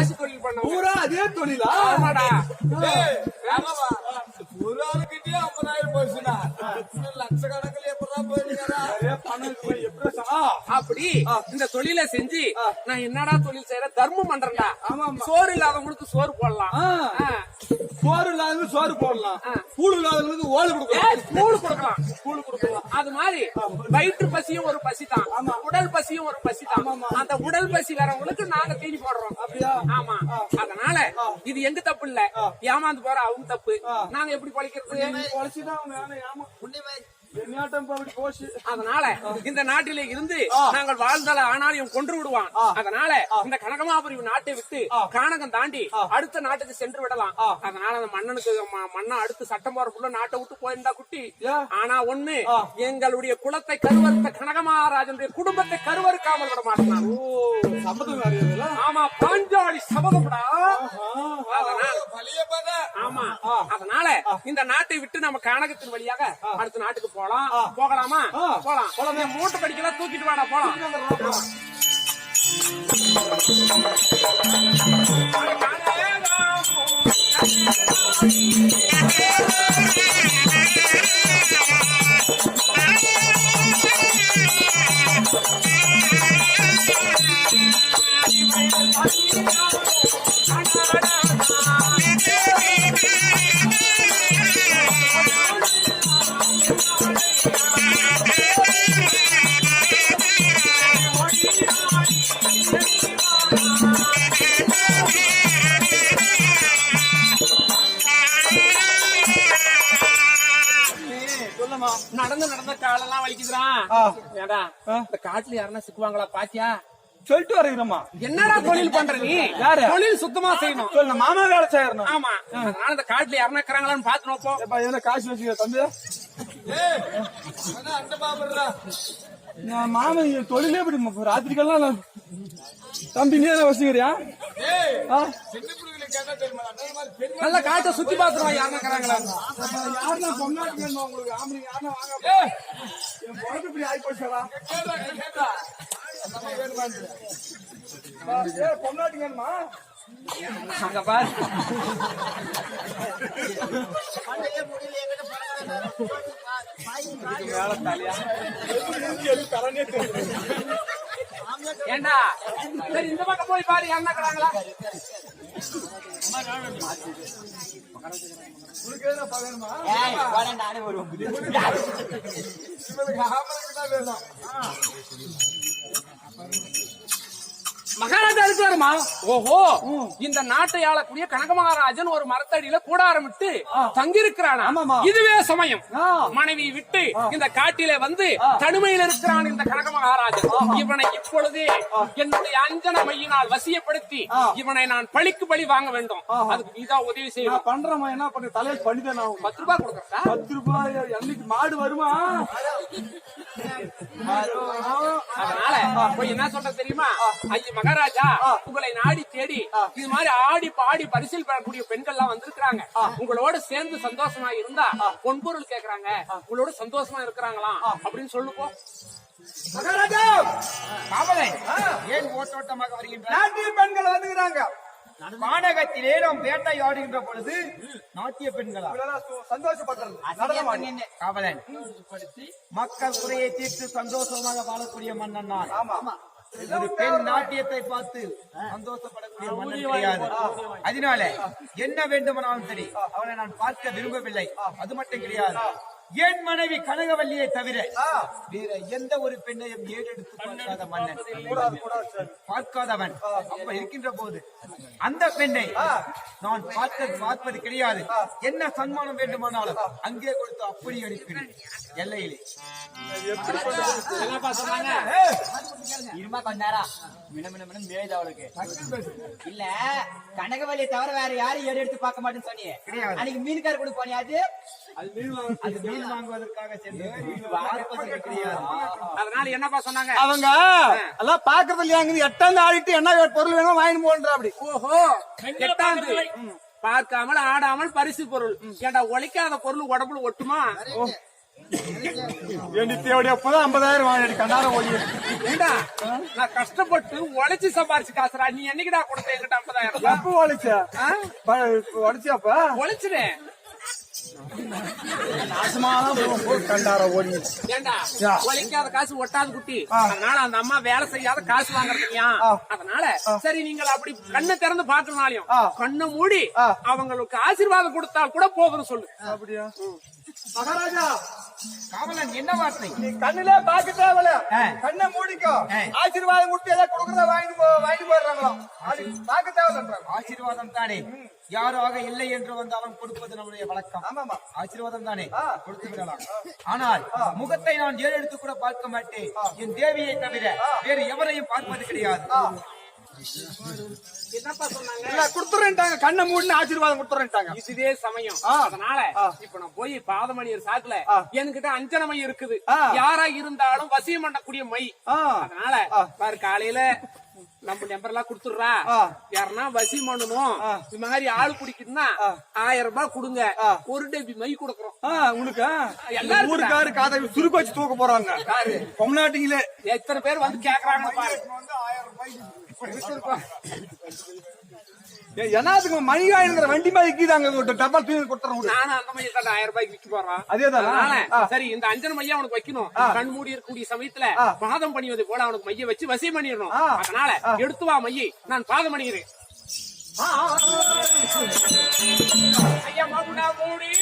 காசு தொழில் பண்ணவங்க. பூரா அதே தொழிலா? ஒரு ஆளுக்கிட்டயே ஐம்பதாயிரம் போச்சுன்னா? லட்சக்கணக்கில் அப்படி இந்த தொழிலை செஞ்சு நான் என்னடா தொழில் செய்யறேன் தர்மம் பண்றேன்டா. சோறு இல்லாதவங்களுக்கு சோறு போடலாம். சோறு இல்லாதவங்களுக்கு சோறு போடலாம். கூழ் இல்லாதவங்களுக்கு ஓடு கொடுக்கலாம். கூழ் கொடுக்கலாம். கூழ் கொடுக்கலாம். அது மாதிரி வயிற்று பசியும் ஒரு பசி தான் உடல் பசியும் ஒரு பசி தான் அந்த உடல் பசி வரவங்களுக்கு நாங்க தீனி போடுறோம்? ஆமா. அதனால இது எங்க தப்பு இல்ல. ஏமாந்து போற அவங்க தப்பு. நாங்க எப்படி பழிக்கிறது? அதனால இந்த நாட்டிலே இருந்து நாங்கள் வாழ்ந்தால ஆனால் இவன் கொன்று விடுவான். அதனால இந்த கனகமாபுரி நாட்டை விட்டு கானகம் தாண்டி அடுத்த நாட்டுக்கு சென்று விடலாம். அதனால அந்த மன்னனுக்கு ம- மன்னன் அடுத்து சட்டம் போறக்குள்ள நாட்டை விட்டு போயிருந்தா குட்டி? ஆனா ஒண்ணு எங்களுடைய குலத்தை கருவறுத்த கனகமகாராஜனுடைய குடும்பத்தை கருவறுக்காமல் விட மாட்டான். ஆமா பாஞ்சாலி சபதம்டா அதனால ஆமா. அதனால இந்த நாட்டை விட்டு நம்ம கானகத்தின் வழியாக அடுத்த நாட்டுக்கு போலாம். போகலாமா? போலாம். போலாம். மூட்டை படிக்கலாம் தூக்கிட்டு வாடா போலாம். சொல்லமா நடந்து நடந்த காலெல்லாம் வலிக்குதுறான். ஏடா. இந்த காட்டுல யாருன்னா சிக்குவாங்களா பாத்தியா? சொல்லிட்டு வரீங்கம்மா என்னடா தொழில் பண்ற நீ? யாரு? தொழில் சுத்தமா செய்யணும். சொல்லு நான் மாமா வேலை செய்யறேன் ஆமா. அதனால இந்த காட்டுல யாருன்னா இருக்கிறாங்களான்னு பாத்து நோப்போம் ஏப்பா எதுல காசு வச்சுக்க தம்பி? ஏய், அண்ணா, அந்த பாபுடுறா. நான் மாமன் தொழிலே இப்படி ம- ராத்திரிக்கெல்லாம் தம்பி நீ பெண் நல்ல காட்டை சுத்தி பாத்துருவான் யாருன்னா இருக்கிறாங்களா யாருன்னா வேணுமா உங்களுக்கு? யாருன்னா வாங்க என் பொழப்பு இப்படி வேணுமா? அங்க பாரு ஏண்டா? சரி இந்த பக்கம் போய் பாரு யாருன்னா இருக்கிறாங்களா? உனக்கு மகாராஜா இருக்காருமா ஓஹோ இந்த நாட்டை ஆளக்கூடிய கனக மகாராஜன் ஒரு மரத்தடியில கூடாரமிட்டு தங்கியிருக்கிறானா? ஆமாமா. இதுவே சமயம். மனைவி விட்டு இந்த காட்டிலே வந்து தனிமையில் இருக்கிறான் இந்த கனக மகாராஜன் இவனை இப்பொழுதே என்னுடைய அஞ்சன மையினால் வசியப்படுத்தி இவனை நான் பழிக்கு பழி வாங்க வேண்டும். அதுக்கு நீதான் உதவி செய்யணும். பண்றேம்மா என்ன பண்ண? தலையை பண்ணிதான் நான் பத்து ரூபாய் கொடுக்கறா பத்து ரூபாய் என்னைக்கு மாடு வருமா? போய் என்ன சொல்ற தெரியுமா? ஐயா மகாராஜா உங்களை நாடி தேடி இது மாதிரி ஆடி பாடி பரிசில் பெறக்கூடிய பெண்கள் எல்லாம் வந்திருக்கிறாங்க உங்களோட சேர்ந்து சந்தோஷமா இருந்தா பொன்பொருள் கேக்குறாங்க. உங்களோட சந்தோஷமா இருக்கிறாங்களாம் அப்படின்னு சொல்லுப்போ மகாராஜா! ஏன் ஓட்டோட்டமாக வருகின்றார் நாட்டிய பெண்கள் வந்துக்கிறாங்க. வானகத்திலே நாம் வேட்டையாடுகின்ற பொழுது நாட்டிய பெண்களா. காவலன். மக்கள் குறையை தீர்த்து சந்தோஷமாக வாழக்கூடிய மன்னன் நான். ஆமா. ஒரு பெண் நாட்டியத்தை பார்த்து சந்தோஷப்படக்கூடிய மன்னன் கிடையாது. அதனால என்ன வேண்டுமானாலும் சரி அவனை நான் பார்க்க விரும்பவில்லை. அது மட்டும் கிடையாது. என் மனைவி கனகவல்லியை தவிர வேற எந்த ஒரு பெண்ணையும் ஏறெடுத்து பார்க்காத மன்னன்? கூடாது கூடாது சார். பார்க்காதவன். அப்ப இருக்கின்ற போது அந்த பெண்ணை நான் பார்க்க பார்ப்பது கிடையாது. என்ன சன்மானம் வேண்டுமானாலும் அங்கே கொடுத்து அப்படி அனுப்பினேன் எல்லையிலே. இருமா கொஞ்ச நேரம் மின மின மின மேயுது அவளுக்கு. இல்ல கனகவல்லியை தவிர வேற யாரும் ஏடு எடுத்து பார்க்க மாட்டேன்னு சொன்னியே. கிடையாது. அன்னைக்கு மீன்கார் கூட போனியா அது? அது மீன் வாங்க அது மீன் வாங்குவதற்காக சென்று பார்ப்பது கிடையாது. அதனால என்னப்பா சொன்னாங்க? அவங்க எல்லாம் பாக்குறது இல்லையாங்க எட்டாந்து ஆடிட்டு என்ன பொருள் வேணும் வாங்கிட்டு போன்ற அப்படி. ஓஹோ. எட்டாந்து பார்க்காமல் ஆடாமல் பரிசு பொருள். ஏண்டா உழைக்காத பொருள் உடம்புல ஒட்டுமா? தேவடி அப்பதான் ஐம்பதாயிரம் வாங்கி கண்டாரம் ஓடி ஏண்டா? நான் கஷ்டப்பட்டு உழைச்சு சம்பாரிச்சு காசுடா. நீ என்னைக்குடா கொடுத்த என்கிட்ட ஐம்பதாயிரம்? எப்ப உழைச்ச? உழைச்சியாப்ப? உழைச்சினேன். ஓடி ஏண்டா. உழைக்காத காசு ஒட்டாது குட்டி. அதனால அந்த அம்மா வேலை செய்யாத காசு வாங்குறதுயா. அதனால சரி நீங்கள் அப்படி கண்ணை திறந்து பாக்குறனாலையும். கண்ணை மூடி. அவங்களுக்கு ஆசீர்வாதம் கொடுத்தா கூட போதும்னு சொல்லு. அப்படியா? மகாராஜா! காவலன் என்ன வார்த்தை? நீ கண்ணுல பாக்க. கண்ணை மூடிக்கோ. ஆசீர்வாதம் கொடுத்து ஏதாவது கொடுக்கறத வாங்கி வாங்கிட்டு போயிடுறாங்களோ. அது பாக்க ஆசீர்வாதம் தானே. யாராக இல்லை என்று வந்தாலும் கொடுப்பது நம்முடைய வழக்கம். ஆமாமா. ஆசீர்வாதம் தானே. கொடுத்து விடலாம் ஆனால் முகத்தை நான் ஏறெடுத்து கூட பார்க்க மாட்டேன்? என் தேவியை தவிர வேறு எவரையும் பார்ப்பது கிடையாது. என்னப்பா சொன்னாங்க இல்ல குடுத்துறேன்ட்டாங்க கண்ணை மூடினு ஆசீர்வாதம் குடுத்துறேன்ட்டாங்க இதுவே சமயம் ஆ. அதனால ஆ. இப்ப நான் போய் பாதமணியர் சாக்குல. என்கிட்ட அஞ்சன மை இருக்குது. யாரா இருந்தாலும் வசியம் பண்ணக்கூடிய மை. அதனால. பாரு காலையில நம்ம நம்பர் எல்லாம் குடுத்துடுறா. யாருன்னா வசியம் பண்ணணும். இந்த மாதிரி ஆள் குடிக்குதுன்னா ஆயிரம் ரூபாய் கொடுங்க. ஒரு டப்பி மை கொடுக்கறோம் ஆ, உங்களுக்கு எல்லாருக்கும் ஊருக்காரு காதை சுருக்கு வச்சு தூக்க போறாங்க கொம்நாட்டிங்களே எத்தனை பேர் வந்து கேக்குறாங்க பாரு என்னத்துக்கு மணிகாயங்கிற வண்டி மாதிரி கீதாங்க டப்பா தூக்கி கொடுத்துறோம் நானும் அந்த மைய தான் ஆயிரம் ரூபாய்க்கு விற்க போறோம் அதேதானா? சரி இந்த அஞ்சன மையா அவனுக்கு வைக்கணும். கண் மூடி இருக்கக்கூடிய சமயத்துல. பாதம் பண்ணிவது போல அவனுக்கு மைய வச்சு வசியம் பண்ணிடணும். அதனால. எடுத்து வா மையை. நான் பாதம் பண்ணிக்கிறேன் ஐயா மாமுடா மூடி.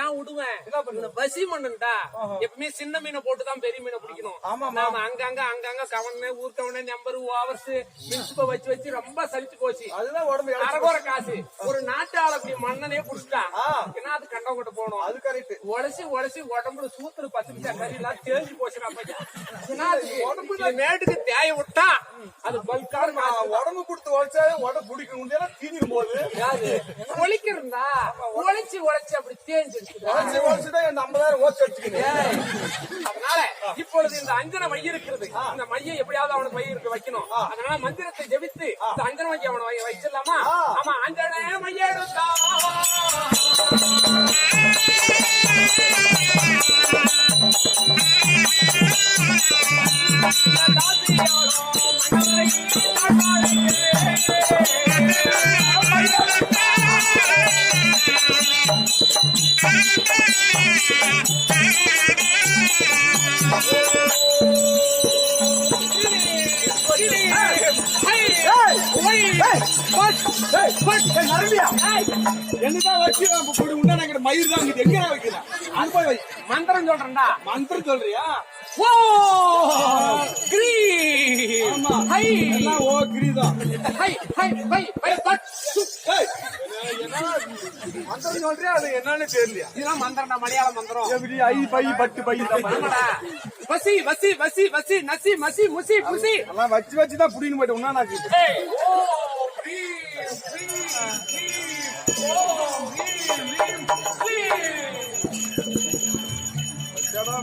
ஏன் விடுவேன் இந்த பசி மண்ணுடா எப்பவுமே சின்ன மீனை போட்டுதான் பெரிய மீனை பிடிக்கணும். நாம அங்கங்க அங்கங்க கவனே ஊர்க்கவனே நம்பர் ஓவர்ஸ் மின்சிப்ப வச்சு வச்சு ரொம்ப சலிச்சு போச்சு. அதுதான் உடம்பு இளைச்சு அரகோர காசு. ஒரு நாட்டு ஆளக்கூடிய மண்ணனே புடிச்சிட்டான். என்ன போகணும். அது கரெக்ட் உடச்சி உடச்சி உடம்புல சூத்துரு பத்து நிமிஷம் கறி எல்லாம் தேஞ்சு போச்சுடா பையன் உடம்புல மேட்டுக்கு தேய விட்டா அது பல்கான உடம்பு கொடுத்து உழைச்சாவே உடம்பு பிடிக்க முடியல தீனிக்கும் போது. ஒழிக்கிறதா? உழைச்சி உழைச்சி அப்படி தேஞ்சு உழைச்சி உழைச்சுதான் இந்த ஐம்பதாயிரம் ஓச்சு அடிச்சுக்கணும் அதனால இப்பொழுது இந்த அஞ்சன மைய இருக்கிறது. இந்த மைய எப்படியாவது அவனுக்கு மைய இருக்க வைக்கணும். அதனால மந்திரத்தை ஜெபித்து இந்த அஞ்சன மைய அவனை வச்சிடலாமா? ஆமா அஞ்சன மைய எடுத்தா. என்னதான் வச்சு நம்ம போய் மயிர் தான் இங்க எங்க வைக்கலாம் அங்க போய் வை. மந்திரம் சொல்றேன்டா. மந்திரம் சொல்றியா? ஓ கிரீ. ஆமா. ஹை. எல்லாம் ஓ கிரிதான் ஹை ஹை ஹை. பட் சு. ஏய், என்னடா மந்திரம் சொல்றியா? அது என்னன்னு தெரியலையா? இதெல்லாம் மந்திரம்டா மலையாள மந்திரம். எப்படி? ஐ பை பட்டு பை. தான். வசி வசி வசி வசி நசி மசி முசி புசி. எல்லாம் வச்சு வச்சு தான் புடின்னு போயிட்டு உன்னா நான் ஓ ஓ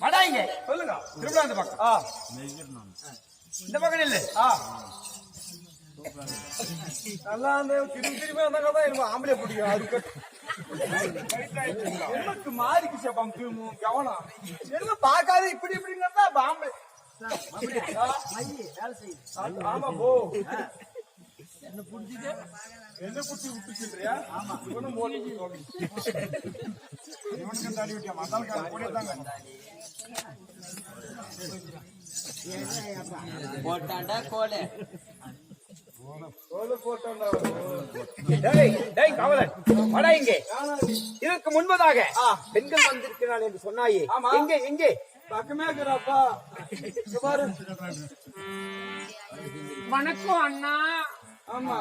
மடாங்க சொல்லுங்க. திரும்ப அந்த பக்கம். இந்த பக்கம் இல்ல நல்லா அந்த திரும்பி திரும்பி அந்த கதை இருக்கும் ஆம்பளை பிடிக்கும் அதுக்கு எனக்கு மாறிக்கு சேப்பாம் திரும்பும் கவனம்? என்ன பார்க்காது? இப்படி இப்படிங்கிறதா ஆம்பளை. ஆமா போ. என்ன புடிச்சிட்டு? என்ன புடிச்சு விட்டுச்சுன்றியா ஆமா. இவனும் மோதி இவனுக்கு தள்ளி விட்டியா? மத்தால் கூட தாங்க. போட்டாண்டா கோலை. தோலை போட்டான்டா. டேய் டேய் காவலன். வாடா இங்கே. இதற்கு முன்பதாக பெண்கள் வந்திருக்கிறாள் என்று சொன்னாயே. ஆமா. எங்கே எங்கே? பக்கமே இருக்கிறாப்பா. வணக்கம் அண்ணா. ஆமா